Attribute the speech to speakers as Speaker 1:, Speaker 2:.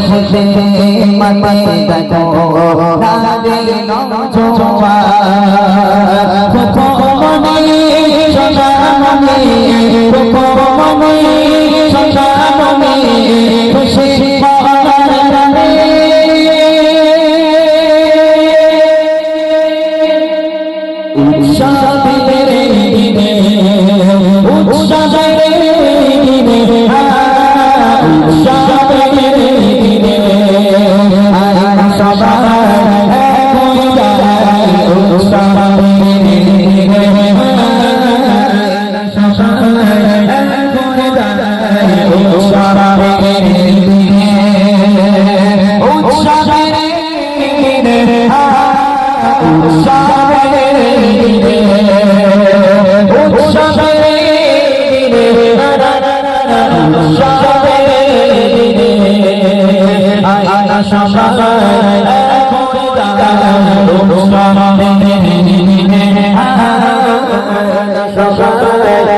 Speaker 1: সেই খুশিতে দেখো রাজে নজোয়া ফুকমনি সদামনি ফুকমনি সদামনি খুশি উৎসবের দিনে উৎসবের দিনে সবাই উৎসবের